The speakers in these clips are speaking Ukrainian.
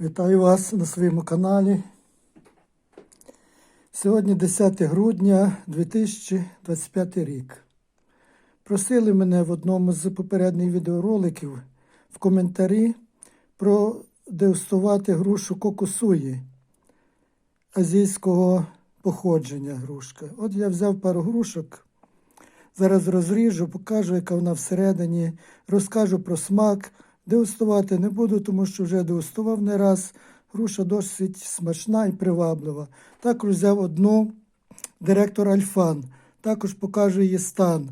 Вітаю вас на своєму каналі. Сьогодні 10 грудня 2025 рік. Просили мене в одному з попередніх відеороликів в коментарі продегустувати грушу кокосуї азійського походження грушка. От я взяв пару грушок. Зараз розріжу, покажу, яка вона всередині, розкажу про смак. Дегустувати не буду, тому що вже дегустував не раз. Груша досить смачна і приваблива. Також взяв одну директор Альфан. Також покажу її стан.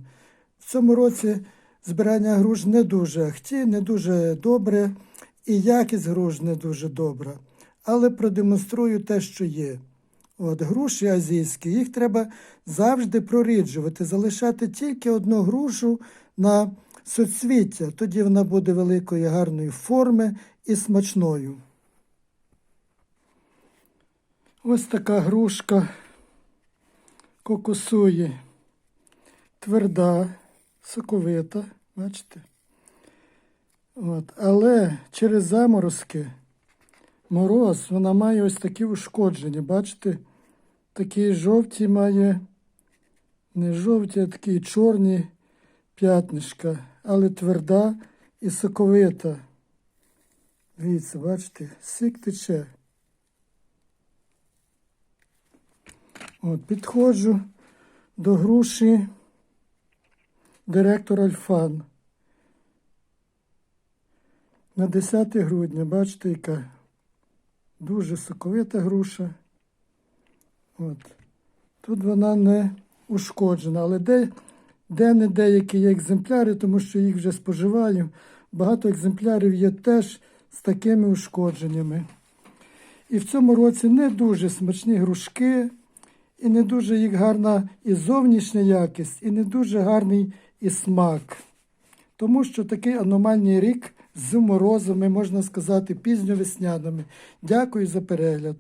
В цьому році збирання груш не дуже ахті, не дуже добре, і якість груш не дуже добра. Але продемонструю те, що є. От груші азійські, їх треба завжди проріджувати, залишати тільки одну грушу на соцвіття. Тоді вона буде великої гарної форми і смачною. Ось така грушка кокосує. Тверда, соковита, бачите? От. Але через заморозки мороз, вона має ось такі ушкодження. Бачите? Такі жовті має, не жовті, а такі чорні п'ятнишка, але тверда і соковита. Дивіться, бачите, сік тече. От, підходжу до груші директор Альфан. На 10 грудня, бачите, яка дуже соковита груша. От. Тут вона не ушкоджена, але де, де не деякі є екземпляри, тому що їх вже споживаю. Багато екземплярів є теж з такими ушкодженнями. І в цьому році не дуже смачні грушки, і не дуже їх гарна і зовнішня якість, і не дуже гарний і смак. Тому що такий аномальний рік з морозами, можна сказати, пізньовесняними. Дякую за перегляд.